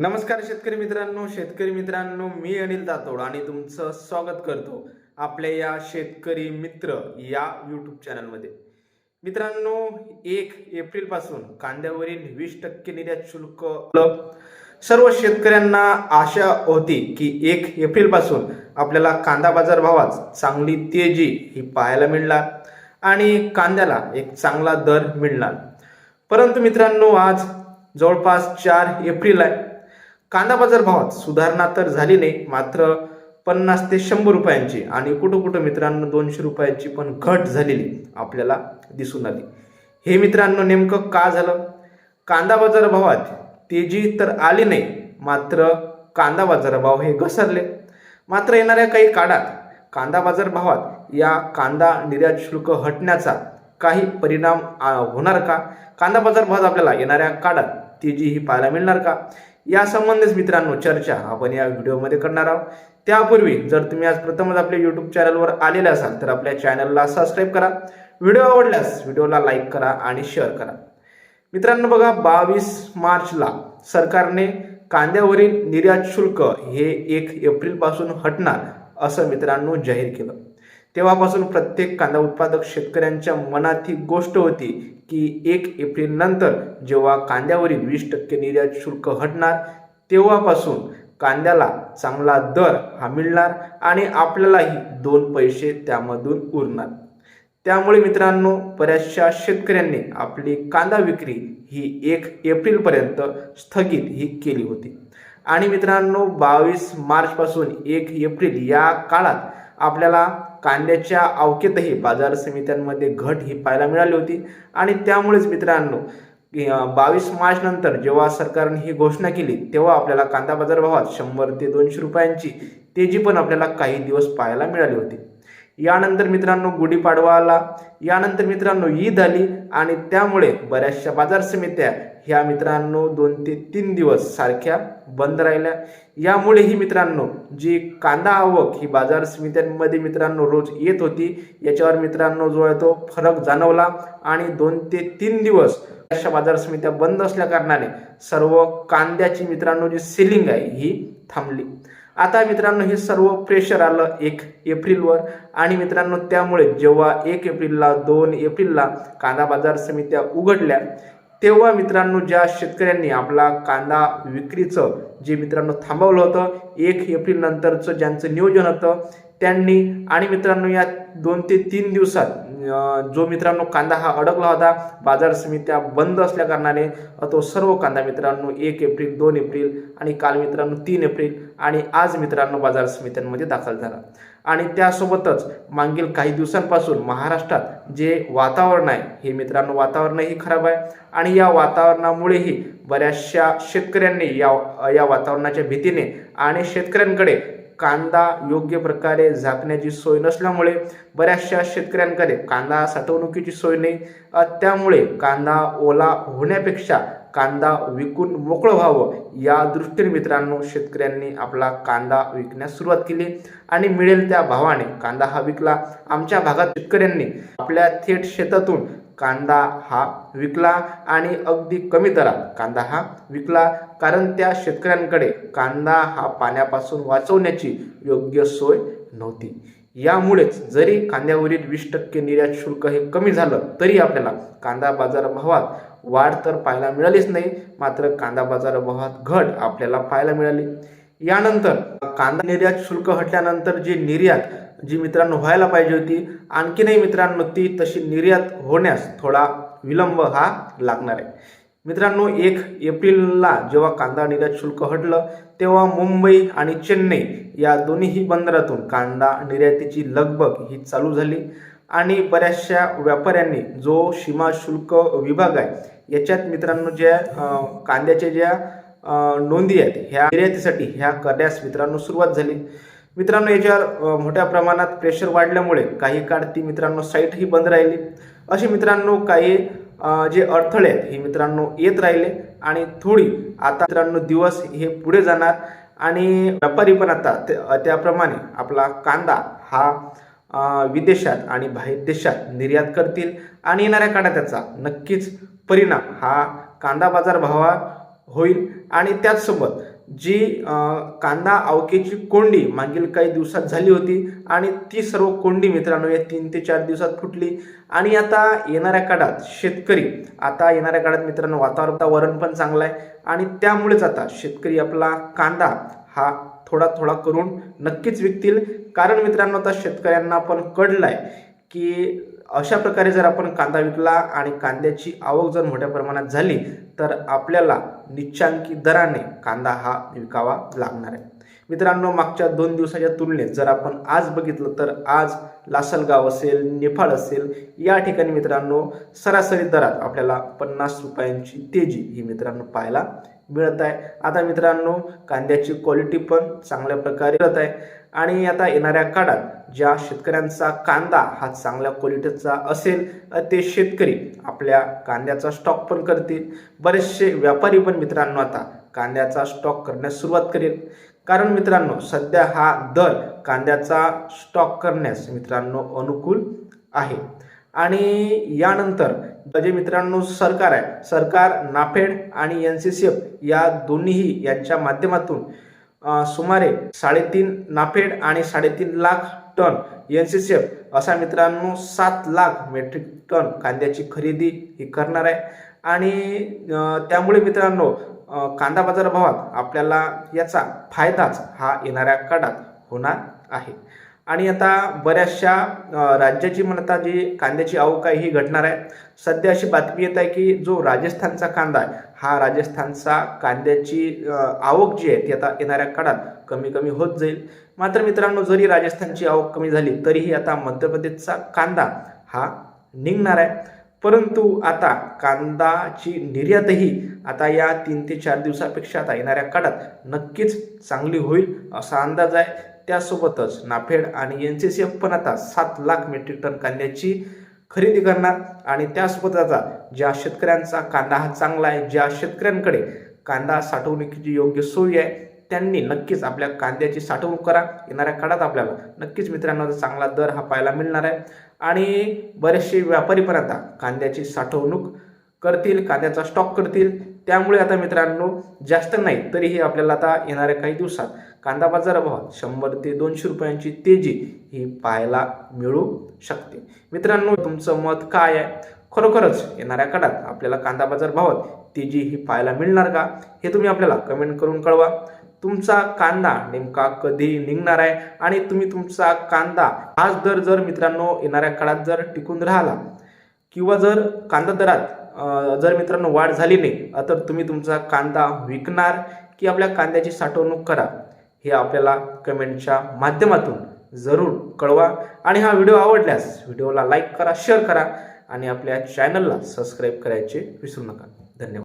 नमस्कार शेतकरी मित्रांनो शेतकरी मित्रांनो मी अनिल दातोड आणि तुमचं स्वागत करतो आपल्या या शेतकरी मित्र या यूट्यूब चॅनलमध्ये मित्रांनो एक एप्रिलपासून कांद्यावरील वीस टक्के निर्यात शुल्क सर्व शेतकऱ्यांना आशा होती की एक एप्रिलपासून आपल्याला कांदा बाजार भावात चांगली तेजी ही पाहायला मिळणार आणि कांद्याला एक चांगला दर मिळणार. परंतु मित्रांनो आज जवळपास चार एप्रिल आहे. कांदा बाजार भावात सुधारणा तर झाली नाही मात्र पन्नास ते शंभर रुपयांची आणि कुठं कुठं मित्रांनो दोनशे रुपयांची पण घट झालेली आपल्याला दिसून आली. हे मित्रांनो नेमकं का झालं? कांदा बाजार भावात तेजी तर आली नाही मात्र कांदा बाजार भाव हे घसरले. मात्र येणाऱ्या काही काळात कांदा बाजार भावात या कांदा निर्यात शुल्क हटण्याचा काही परिणाम होणार का? कांदा बाजार भावात आपल्याला येणाऱ्या काळात तेजी ही पाहायला मिळणार का? या संबंधीच मित्रांनो चर्चा आपण या व्हिडिओमध्ये करणार आहोत. त्यापूर्वी जर तुम्ही आज प्रथमच आपल्या युट्यूब चॅनलवर आलेले असाल तर आपल्या चॅनलला सबस्क्राईब करा. व्हिडिओ आवडल्यास व्हिडिओला लाईक करा आणि शेअर करा. मित्रांनो बघा बावीस मार्चला सरकारने कांद्यावरील निर्यात शुल्क हे एक एप्रिलपासून हटणार असं मित्रांनो जाहीर केलं. तेव्हापासून प्रत्येक कांदा उत्पादक शेतकऱ्यांच्या मनात ही गोष्ट होती की एक एप्रिल नंतर जेव्हा कांद्यावरील वीस टक्के निर्यात शुल्क हटणार तेव्हापासून कांद्याला चांगला दर हा मिळणार आणि आपल्यालाही दोन पैसे त्यामधून उरणार. त्यामुळे मित्रांनो बऱ्याचशा शेतकऱ्यांनी आपली कांदा विक्री ही एक एप्रिलपर्यंत स्थगित ही केली होती. आणि मित्रांनो बावीस मार्चपासून एक एप्रिल या काळात आपल्याला कांद्याच्या अवकेतही बाजार समित्यांमध्ये घट ही पाहायला मिळाली होती. आणि त्यामुळेच मित्रांनो बावीस मार्च नंतर जेव्हा सरकारने ही घोषणा केली तेव्हा आपल्याला कांदा बाजार भावात शंभर ते दोनशे रुपयांची तेजी पण आपल्याला काही दिवस पाहायला मिळाली होती. यानंतर मित्रांनो गुढीपाडवा आला यानंतर मित्रांनो ईद आली आणि त्यामुळे बऱ्याचशा बाजार समित्या ह्या मित्रांनो दोन ते तीन दिवस सारख्या बंद राहिल्या. यामुळेही मित्रांनो जी कांदा आवक ही बाजार समित्यांमध्ये मित्रांनो रोज येत होती याच्यावर मित्रांनो जो आहे तो फरक जाणवला आणि दोन ते तीन दिवस अशा बाजार समित्या बंद असल्या कारणाने सर्व कांद्याची मित्रांनो जी सेलिंग आहे ही थांबली. आता मित्रांनो हे सर्व प्रेशर आलं एक एप्रिलवर आणि मित्रांनो त्यामुळे जेव्हा एक एप्रिलला दोन एप्रिलला कांदा बाजार समित्या उघडल्या तेव्हा मित्रांनो ज्या शेतकऱ्यांनी आपला कांदा विक्रीचं जे मित्रांनो थांबवलं होतं एक एप्रिल नंतरचं ज्यांचं नियोजन होतं त्यांनी आणि मित्रांनो या दोन ते तीन दिवसात जो मित्रांनो कांदा हा अडकला होता बाजार समित्या बंद असल्याकारणाने तो सर्व कांदा मित्रांनो एक एप्रिल दोन एप्रिल आणि काल मित्रांनो तीन एप्रिल आणि आज मित्रांनो बाजार समित्यांमध्ये दाखल झाला. आणि त्यासोबतच मागील काही दिवसांपासून महाराष्ट्रात जे वातावरण आहे हे मित्रांनो वातावरणही खराब आहे आणि या वातावरणामुळेही बऱ्याचशा शेतकऱ्यांनी या या वातावरणाच्या भीतीने आणि शेतकऱ्यांकडे कांदा योग्य प्रकारे झाकण्याची सोय नसल्यामुळे बऱ्याचशा शेतकऱ्यांकडे कांदा साठवणुकीची सोय नाही. त्यामुळे कांदा ओला होण्यापेक्षा कांदा विकून मोकळं व्हावं या दृष्टीने मित्रांनो शेतकऱ्यांनी आपला कांदा विकण्यास सुरुवात केली आणि मिळेल त्या भावाने कांदा हा विकला. आमच्या भागात शेतकऱ्यांनी आपल्या थेट शेतातून कांदा हा विकला आणि अगदी कमी दरात कांदा हा विकला. कारण त्या शेतकऱ्यांकडे कांदा हा पाण्यापासून वाचवण्याची योग्य सोय नव्हती. यामुळेच जरी कांद्यावरील वीस टक्के निर्यात शुल्क हे कमी झालं तरी आपल्याला कांदा बाजार भावात वाढ तर पाहायला मिळालीच नाही मात्र कांदा बाजार भावात घट आपल्याला पाहायला मिळाली. यानंतर कांदा निर्यात शुल्क हटल्यानंतर जी निर्यात जी मित्रांनो व्हायला पाहिजे होती आणखीनही मित्रांनो ती तशी निर्यात होण्यास थोडा विलंब हा लागणार आहे. मित्रांनो एक एप्रिलला जेव्हा कांदा निर्यात शुल्क हटलं तेव्हा मुंबई आणि चेन्नई या दोन्हीही बंदरातून कांदा निर्यातीची लगबग ही चालू झाली आणि बऱ्याचशा व्यापाऱ्यांनी जो सीमा शुल्क विभाग आहे याच्यात मित्रांनो ज्या कांद्याच्या ज्या नोंदी आहेत ह्या निर्यातीसाठी ह्या करण्यास मित्रांनो सुरुवात झाली. मित्रांनो याच्यावर मोठ्या प्रमाणात प्रेशर वाढल्यामुळे काही काळ ती मित्रांनो साईटही बंद राहिली. असे मित्रांनो काही जे अडथळे आहेत हे मित्रांनो येत राहिले आणि थोडी आता मित्रांनो दिवस हे पुढे जाणार. आणि व्यापारी पण आता त्याप्रमाणे आपला कांदा हा विदेशात आणि बाहेर देशात निर्यात करतील आणि येणाऱ्या काळात त्याचा नक्कीच परिणाम हा कांदा बाजार भावा होईल. आणि त्याचसोबत जी कांदा अवकेची कोंडी मागील काही दिवसात झाली होती आणि ती सर्व कोंडी मित्रांनो या तीन ते चार दिवसात फुटली. आणि आता येणाऱ्या काळात शेतकरी आता येणाऱ्या काळात मित्रांनो वातावरण पण चांगलं आहे आणि त्यामुळेच आता शेतकरी आपला कांदा हा थोडा थोडा करून नक्कीच विकतील. कारण मित्रांनो आता शेतकऱ्यांना पण कळलं आहे की अशा प्रकारे जर आपण कांदा विकला आणि कांद्याची आवक जर मोठ्या प्रमाणात झाली तर आपल्याला निच्चांकी दराने कांदा हा विकावा लागणार आहे. मित्रांनो मागच्या दोन दिवसाच्या तुलनेत जर आपण आज बघितलं तर आज लासलगाव असेल नेपाळ असेल या ठिकाणी मित्रांनो सरासरी दरात आपल्याला पन्नास रुपयांची तेजी ही मित्रांनो पाहायला मिळत आहे. आता मित्रांनो कांद्याची क्वालिटी पण चांगल्या प्रकारे मिळत आहे. आणि आता येणाऱ्या काळात ज्या शेतकऱ्यांचा कांदा हा चांगल्या क्वालिटीचा असेल ते शेतकरी आपल्या कांद्याचा स्टॉक पण करतील. बरेचसे व्यापारी पण मित्रांनो आता कांद्याचा स्टॉक करण्यास सुरुवात करेल. कारण मित्रांनो सध्या हा दर कांद्याचा स्टॉक करण्यास मित्रांनो अनुकूल आहे. आणि यानंतर जे मित्रांनो सरकार आहे सरकार नाफेड आणि एन सी सी एफ या दोन्हीही यांच्या माध्यमातून सुमारे साडेतीन नाफेड आणि साडेतीन lakh ton N C C F असा मित्रांनो सात लाख मेट्रिक टन कांद्याची खरेदी ही करणार आहे. आणि त्यामुळे मित्रांनो कांदा बाजार भावात आपल्याला याचा फायदाच हा येणाऱ्या काळात होणार आहे. आणि आता बऱ्याचशा राज्याची म्हणता जी कांद्याची आवक आहे ही घटणार आहे. सध्या अशी बातमी येत आहे की जो राजस्थानचा कांदा आहे हा राजस्थानचा कांद्याची आवक जी आहे ती आता येणाऱ्या काळात कमी कमी होत जाईल. मात्र मित्रांनो जरी राजस्थानची आवक कमी झाली तरीही आता मध्य प्रदेशचा कांदा हा निघणार आहे. परंतु आता कांदाची निर्यातही आता या तीन ते चार दिवसापेक्षा आता येणाऱ्या काळात नक्कीच चांगली होईल असा अंदाज आहे. त्यासोबतच नाफेड आणि एन सी सी एफ पण आता सात लाख मेट्रिक टन कांद्याची खरेदी करणार आणि त्यासोबत आता ज्या शेतकऱ्यांचा कांदा हा चांगला आहे ज्या शेतकऱ्यांकडे कांदा साठवणुकीची योग्य सोय आहे त्यांनी नक्कीच आपल्या कांद्याची साठवणूक करा. येणाऱ्या काळात आपल्याला नक्कीच मित्रांनो चांगला दर हा पाहायला मिळणार आहे. आणि बरेचसे व्यापारी पण आता कांद्याची साठवणूक करतील कांद्याचा स्टॉक करतील. त्यामुळे आता मित्रांनो जास्त नाही तरीही आपल्याला आता येणाऱ्या काही दिवसात कांदा बाजारभावात शंभर ते दोनशे रुपयांची तेजी ही पाहायला मिळू शकते. मित्रांनो तुमचं मत काय आहे? खरोखरच येणाऱ्या काळात आपल्याला कांदा बाजारभावात तेजी ही पाहायला मिळणार का? हे तुम्ही आपल्याला कमेंट करून कळवा. तुमचा कांदा नेमका कधी निघणार आहे? आणि तुम्ही तुमचा कांदा हाच दर जर मित्रांनो येणाऱ्या काळात जर टिकून राहिला किंवा जर कांदा दरात जर मित्रांनो वाढ झाली नाही तर तुम्ही तुमचा कांदा विकणार की आपल्या कांद्याची साठवणूक करा हे आपल्याला कमेंटच्या माध्यमातून जरूर कळवा. आणि हा व्हिडिओ आवडल्यास व्हिडिओला लाईक करा शेअर करा आणि आपल्या चॅनलला सबस्क्राईब करायचे विसरू नका. धन्यवाद.